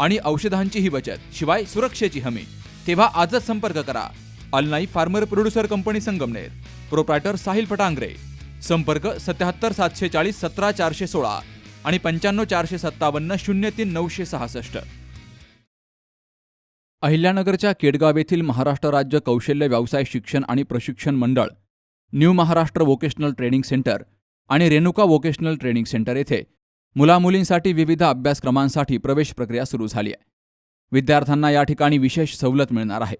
आणि औषधांचीही बचत शिवाय सुरक्षेची हमी. तेव्हा आजच संपर्क करा. अलनाई farmer producer company Sangamner. Proprietor Sahil Phatangare. संपर्क सत्याहत्तर सातशे चाळीस सतरा चारशे सोळा आणि पंच्याण्णव चारशे सत्तावन्न शून्य तीन नऊशे सहासष्ट. अहिल्यानगरच्या केडगाव येथील महाराष्ट्र राज्य कौशल्य व्यवसाय शिक्षण आणि प्रशिक्षण मंडळ new Maharashtra vocational training centre आणि रेणुका वोकेशनल ट्रेनिंग सेंटर येथे मुलामुलींसाठी विविध अभ्यासक्रमांसाठी प्रवेश प्रक्रिया सुरू झाली आहे. विद्यार्थ्यांना या ठिकाणी विशेष सवलत मिळणार आहे.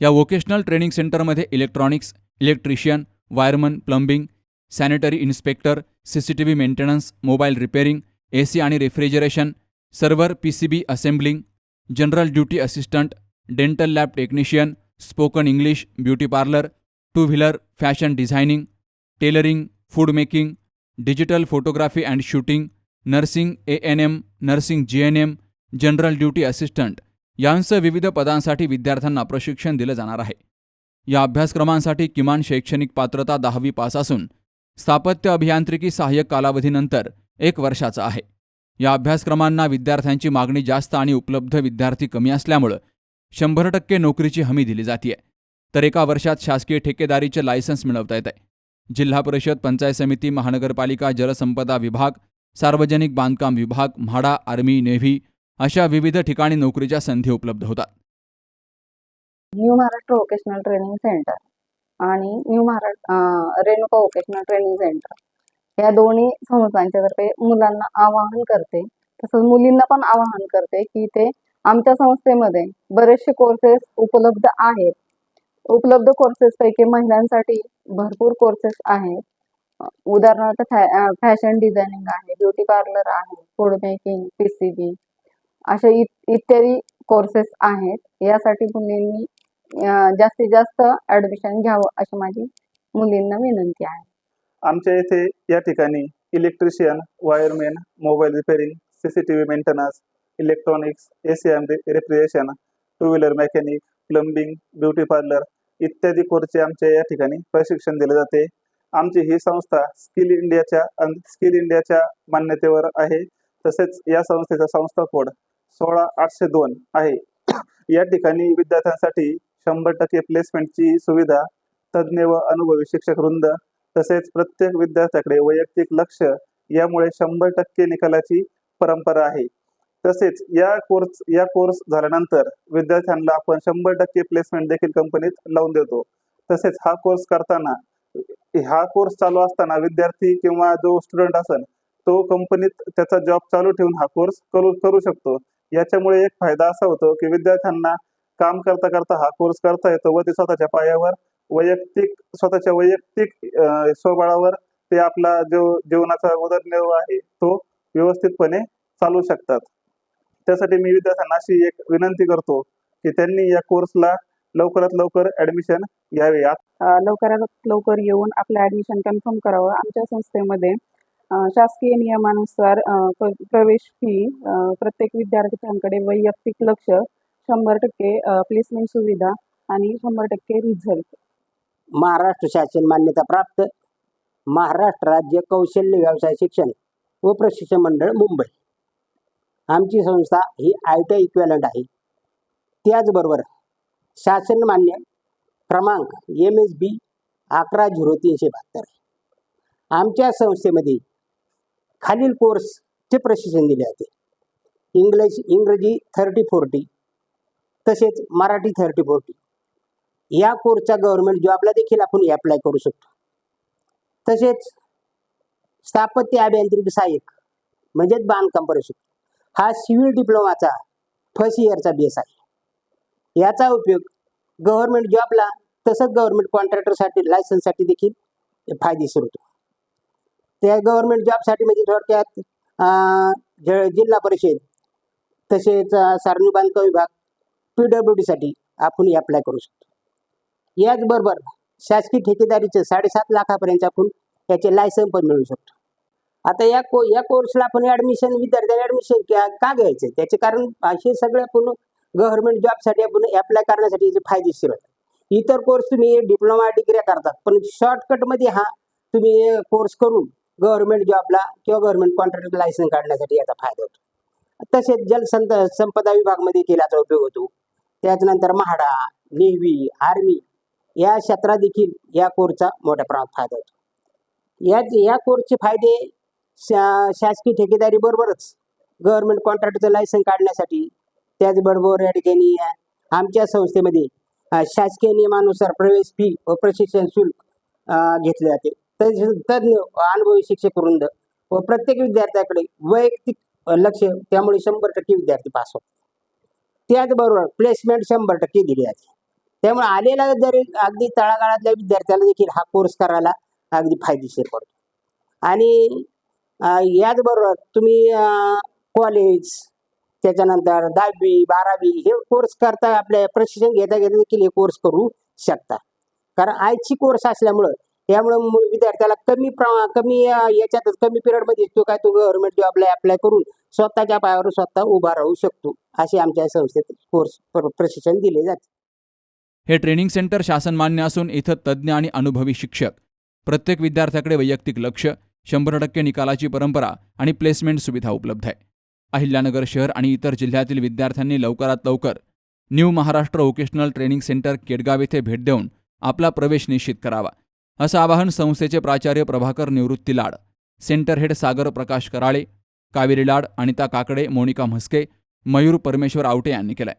या वोकेशनल ट्रेनिंग सेंटरमध्ये electronics electrician wireman plumbing sanitary inspector CCTV maintenance mobile repairing AC आणि refrigeration server PCB assembling general duty assistant dental lab technician spoken English beauty parlour two wheeler fashion designing tailoring food making digital photography and shooting nursing A N M nursing G N M general duty assistant यांसह विविध पदांसाठी विद्यार्थ्यांना प्रशिक्षण दिलं जाणार आहे. या अभ्यासक्रमांसाठी किमान शैक्षणिक पात्रता दहावी पास असून स्थापत्य अभियांत्रिकी सहाय्यक कालावधीनंतर एक वर्षाचा आहे. या अभ्यासक्रमांना विद्यार्थ्यांची मागणी जास्त आणि उपलब्ध विद्यार्थी कमी असल्यामुळं शंभर टक्के नोकरीची हमी दिली जाते तर एका वर्षात शासकीय ठेकेदारीचे लायसन्स मिळवता येत आहे जिल्हा परिषद पंचायत समिती महानगरपालिका जलसंपदा विभाग सार्वजनिक बांधकाम विभाग म्हाडा आर्मी नेव्ही अशा विविध ठिकाणी नोकरीच्या संधी उपलब्ध होतात. New Maharashtra vocational training centre आणि new Maharashtra Renuka vocational training centre या दोन्ही संस्थांच्या तर्फे मुलांना आवाहन करते तसंच मुलींना पण आवाहन करते की ते आमच्या संस्थेमध्ये बरेचसे कोर्सेस उपलब्ध आहेत. उपलब्ध कोर्सेस पैकी महिलांसाठी भरपूर कोर्सेस आहेत. उदाहरणार्थ फॅ फॅशन डिझायनिंग आहे ब्युटी पार्लर आहे फूड मेकिंग पीसीबी असे इत्यादी कोर्सेस आहेत. यासाठी मुलींनी जास्तीत जास्त ऍडमिशन घ्यावं अशी माझी मुलींना विनंती आहे. आमच्या येथे या ठिकाणी electrician wireman mobile repairing C C T V maintenance electronics A C M refrigeration two wheeler mechanic plumbing beauty parlour इत्यादी कोर्सचे आमच्या या ठिकाणी प्रशिक्षण दिले जाते. आमची ही संस्था स्किल इंडियाच्या स्किल इंडियाच्या मान्यतेवर आहे. तसेच या संस्थेचा संस्था कोड सोळा आठशे दोन आहे. या ठिकाणी विद्यार्थ्यांसाठी शंभर टक्के प्लेसमेंटची सुविधा तज्ज्ञ व अनुभवी शिक्षक वृंद तसेच प्रत्येक विद्यार्थ्याकडे वैयक्तिक लक्ष यामुळे शंभर टक्के निकालाची परंपरा आहे. तसेच या कोर्स या कोर्स झाल्यानंतर विद्यार्थ्यांना आपण शंभर टक्के प्लेसमेंट देखील कंपनीत लावून देतो. तसेच हा कोर्स करताना हा कोर्स चालू असताना विद्यार्थी किंवा जो स्टुडंट असेल तो कंपनीत त्याचा जॉब चालू ठेवून हा कोर्स करू करू शकतो. याच्यामुळे एक फायदा असा होतो की विद्यार्थ्यांना काम करता करता हा कोर्स करता येतो व ते स्वतःच्या पायावर वैयक्तिक स्वतःच्या वैयक्तिक स्वबळावर ते आपला जो जीवनाचा उदरनिर्वाह आहे तो व्यवस्थितपणे चालू शकतात. त्यासाठी मी विद्यार्थ्यांना अशी एक विनंती करतो की त्यांनी या कोर्सला लवकरात लवकर ऍडमिशन घ्यावे लवकरात लवकर येऊन आपलं ॲडमिशन कन्फर्म करावं. आमच्या संस्थेमध्ये शासकीय नियमानुसार प्रवेश फी प्रत्येक विद्यार्थ्यांकडे वैयक्तिक लक्ष शंभर टक्के प्लेसमेंट सुविधा आणि शंभर टक्के रिझल्ट महाराष्ट्र शासन मान्यता प्राप्त. महाराष्ट्र राज्य कौशल्य व्यवसाय शिक्षण व प्रशिक्षण मंडळ मुंबई. आमची संस्था ही आय टी इक्वेलंट आहे. त्याचबरोबर शासनमान्य क्रमांक एम एस बी अकरा झिरो तीनशे बहात्तर आहे. आमच्या संस्थेमध्ये खालील कोर्सचे प्रशिक्षण दिले जाते इंग्लिश इंग्रजी थर्टी फोर्टी तसेच मराठी थर्टी फोर्टी. या कोर्सच्या गव्हर्नमेंट जॉबला देखील आपण अप्लाय करू शकतो. तसेच स्थापत्य अभियांत्रिकी सहाय्यक म्हणजेच बांधकाम परिषद हा सिव्हिल डिप्लोमाचा फर्स्ट इयरचा बेस आहे याचा उपयोग गव्हर्नमेंट जॉबला तसंच गव्हर्नमेंट कॉन्ट्रॅक्टरसाठी लायसन्ससाठी देखील फायदेशीर होतो. त्या गव्हर्नमेंट जॉबसाठी म्हणजे थोडक्यात ज- जिल्हा परिषद तसेच अं, सार्वजनिक बांधकाम विभाग पी डब्ल्यू डीसाठी आपण अप्लाय करू शकतो. याचबरोबर शासकीय ठेकेदारीचं साडेसात लाखापर्यंत आपण याचे लायसन पण मिळू शकतो. आता या को या कोर्सला आपण ॲडमिशन विद्यार्थ्यांनी ॲडमिशन का घ्यायचं त्याचे कारण असे सगळे आपण गव्हर्नमेंट जॉबसाठी आपण अप्लाय करण्यासाठी याचे फायदेशीर होतात इतर कोर्स तुम्ही डिप्लोमा डिग्री करतात पण शॉर्टकटमध्ये हा तुम्ही कोर्स करून गव्हर्नमेंट जॉबला किंवा गव्हर्नमेंट कॉन्ट्रॅक्ट लायसन काढण्यासाठी याचा फायदा होतो. तसेच जलसंत संपदा विभागमध्ये केल्याचा उपयोग होतो. त्याच्यानंतर म्हाडा नेव्ही आर्मी या क्षेत्रात देखील या कोर्सचा मोठ्या प्रमाणात फायदा होतो. या या कोर्सचे फायदे शा शासकीय ठेकेदारी बरोबरच गव्हर्नमेंट कॉन्ट्रॅक्टचं लायसन काढण्यासाठी त्याचबरोबर या ठिकाणी आमच्या संस्थेमध्ये शासकीय नियमानुसार प्रवेश फी व प्रशिक्षण शुल्क घेतले जाते. तसेच तज्ज्ञ अनुभवी शिक्षक वृंद व प्रत्येक विद्यार्थ्याकडे वैयक्तिक लक्ष त्यामुळे शंभर टक्के विद्यार्थी पास होतात. त्याचबरोबर प्लेसमेंट शंभर टक्के दिली जाते. त्यामुळे आलेला जरी अगदी तळागाळातल्या विद्यार्थ्याला देखील हा कोर्स करायला अगदी फायदेशीर पडतो. आणि याचबरोबर तुम्ही कॉलेज त्याच्यानंतर दहावी बारावी हे कोर्स करता आपले प्रशिक्षण घेता घेता देखील हे कोर्स करू शकता. कारण आयची कोर्स असल्यामुळं यामुळं विद्यार्थ्याला कमी प्रमा कमी याच्यातच कमी पिरियडमध्ये तो काय तो गव्हर्नमेंट जॉबला अप्लाय करून स्वतःच्या पायावर स्वतः उभा राहू शकतो असे आमच्या संस्थेत कोर्स प्रशिक्षण दिले जाते. हे ट्रेनिंग सेंटर शासनमान्य असून इथं तज्ज्ञ आणि अनुभवी शिक्षक प्रत्येक विद्यार्थ्याकडे वैयक्तिक लक्ष शंभर टक्के निकालाची परंपरा आणि प्लेसमेंट सुविधा उपलब्ध आहे. अहिल्यानगर शहर आणि इतर जिल्ह्यातील विद्यार्थ्यांनी लवकरात लवकर new Maharashtra vocational training centre Kedgaon येथे भेट देऊन आपला प्रवेश निश्चित करावा. असं आवाहन संस्थेचे प्राचार्य प्रभाकर निवृत्ती लाड सेंटर हेड सागर प्रकाश कराळे कावेरी लाड अनिता काकडे मोनिका म्हस्के मयूर परमेश्वर आवटे यांनी केलंय.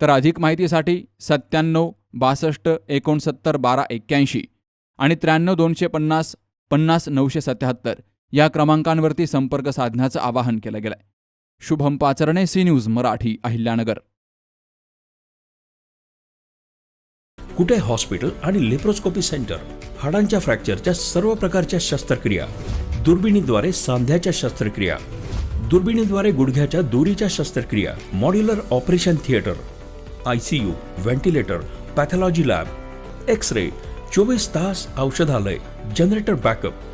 तर अधिक माहितीसाठी सत्त्याण्णव बासष्ट एकोणसत्तर बारा एक्क्याऐंशी आणि त्र्याण्णव दोनशे पन्नास पन्नास नऊशे सत्याहत्तर या क्रमांकांवरती संपर्क साधण्याचं आवाहन केलं गेलंय. Shubham Pacharne C news Marathi Ahilyanagar. Kute hospital आणि लेप्रोस्कोपी सेंटर? हाडांच्या फ्रॅक्चरच्या सर्व प्रकारच्या शस्त्रक्रिया. दुर्बिणीद्वारे सांध्याच्या शस्त्रक्रिया. दुर्बिणीद्वारे गुडघ्याच्या दोरीच्या शस्त्रक्रिया. Modular operation theatre. I C U ventilator pathology lab. X ray चोवीस तास औषधालय. Generator backup.